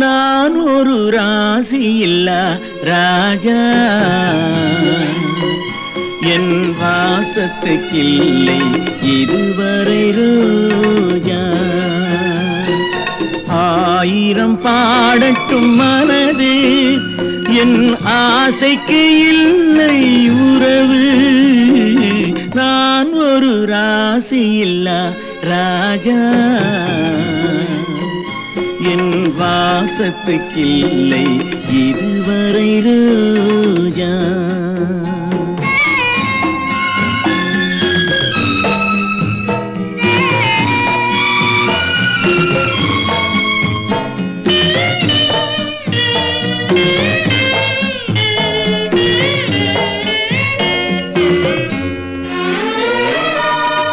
நான் ஒரு ராசி இல்ல ராஜா. என் வாசத்துக்கில்லை இதுவரை ரோஜா. ஆயிரம் பாடட்டும் மனது என் ஆசைக்கு இல்லை உறவு. நான் ஒரு ராசி இல்ல ராஜா. என் வாசத்துக்கில்லை இதுவரை ரோஜா.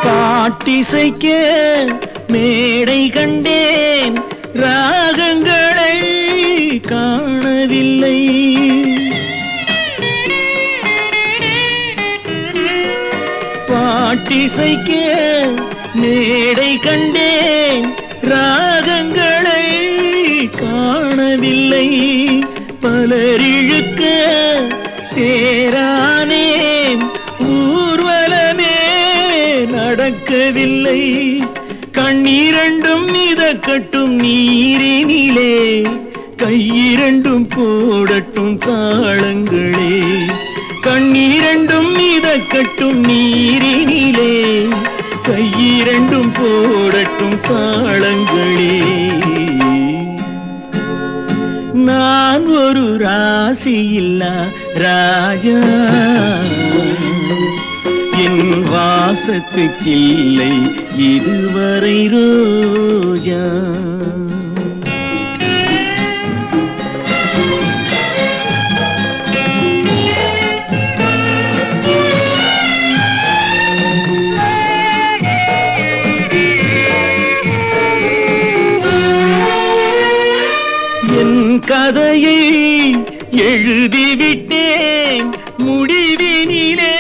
பாட்டிசைக்க மேடை கண்டே பாட்டிசைக்கே மேடை கண்டேன். ராகங்களை காணவில்லை. பலரிழுக்க தேரானேன். ஊர்வலமே நடக்கவில்லை. கண்ணீரண்டும் மிதக்கட்டும் நீரினிலே கையிரண்டும் போடட்டும் காலங்களே. கண்ணீரண்டும் மிதக்கட்டும் நீர் போடட்டும் காலங்களே. நான் ஒரு ராசி இல்லா ராஜா. என் வாசத்துக்கில்லை இதுவரை ரோஜா. கதையை எழுதிவிட்டேன். முடிவினிலே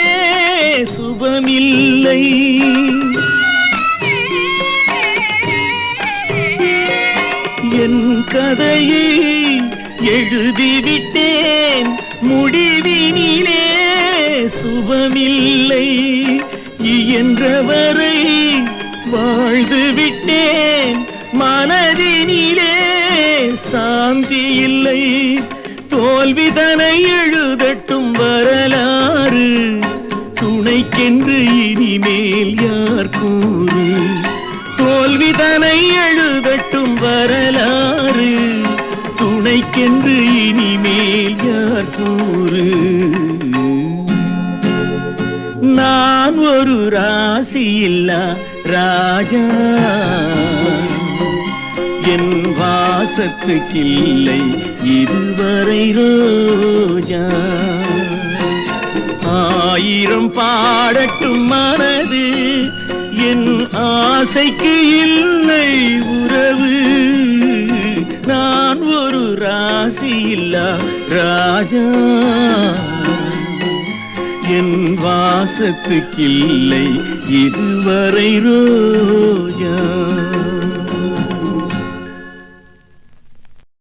சுபமில்லை. என் கதையை எழுதிவிட்டேன். முடிவினிலே சுபமில்லை. இயன்றவரை வாழ்ந்து விட்டேன் மனதினிலே சாந்தி இல்லை தோல்விதனை எழுதட்டும் வரலாறு. துணைக்கென்று இனிமேல் யார் கூறு? தோல்விதனை எழுதட்டும் வரலாறு. துணைக்கென்று இனிமேல் யார் கூறு? நான் ஒரு ராசி இல்லா ராஜா. என் வாசத்துக்கில்லை. இதுவரை ரோஜா. ஆயிரம் பாடட்டும் மனது என் ஆசைக்கு இல்லை உறவு. நான் ஒரு ராசி இல்லா ராஜா. என் வாசத்துக்கில்லை. இதுவரை ரோஜா.